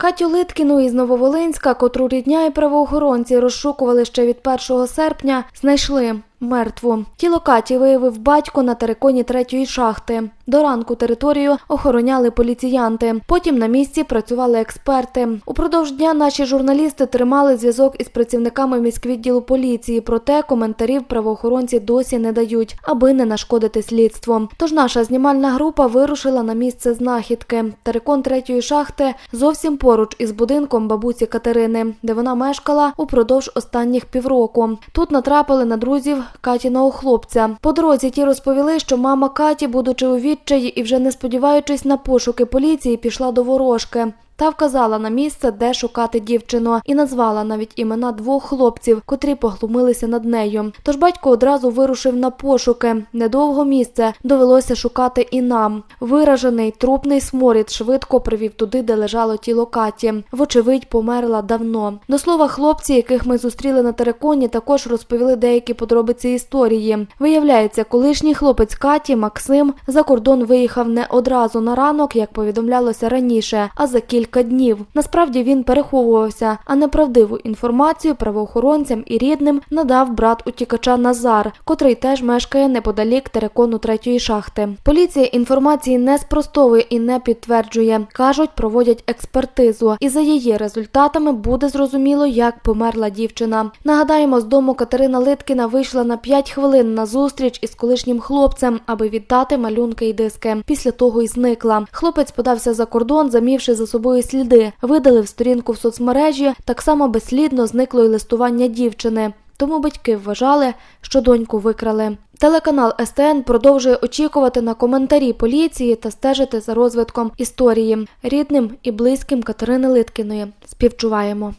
Катю Литкіну із Нововолинська, котру рідня і правоохоронці розшукували ще від 1 серпня, знайшли. Мертву тіло Каті виявив батько на териконі третьої шахти. До ранку територію охороняли поліціянти. Потім на місці працювали експерти. Упродовж дня наші журналісти тримали зв'язок із працівниками міськвідділу поліції. Проте коментарів правоохоронці досі не дають, аби не нашкодити слідству. Тож наша знімальна група вирушила на місце знахідки. Терикон третьої шахти зовсім поруч із будинком бабусі Катерини, де вона мешкала упродовж останніх півроку. Тут натрапили на друзів Катіного хлопця. По дорозі ті розповіли, що мама Каті, будучи у відчаї і вже не сподіваючись на пошуки поліції, пішла до ворожки. Та вказала на місце, де шукати дівчину, і назвала навіть імена двох хлопців, котрі поглумилися над нею. Тож батько одразу вирушив на пошуки. Недовго місце довелося шукати і нам. Виражений трупний сморід швидко привів туди, де лежало тіло Каті. Вочевидь, померла давно. До слова, хлопці, яких ми зустріли на териконі, також розповіли деякі подробиці історії. Виявляється, колишній хлопець Каті Максим за кордон виїхав не одразу на ранок, як повідомлялося раніше, а за кілька днів. Насправді він переховувався, а неправдиву інформацію правоохоронцям і рідним надав брат утікача Назар, котрий теж мешкає неподалік терикону третьої шахти. Поліція інформації не спростовує і не підтверджує. кажуть, проводять експертизу, і за її результатами буде зрозуміло, як померла дівчина. Нагадаємо, з дому Катерина Литкіна вийшла на 5 хвилин на зустріч із колишнім хлопцем, аби віддати малюнки і диски. Після того й зникла. Хлопець подався за кордон, замівши за собою сліди, видалив сторінку в соцмережі. Так само безслідно зникло й листування дівчини. Тому батьки вважали, що доньку викрали. Телеканал СТН продовжує очікувати на коментарі поліції та стежити за розвитком історії. Рідним і близьким Катерини Литкіної співчуваємо.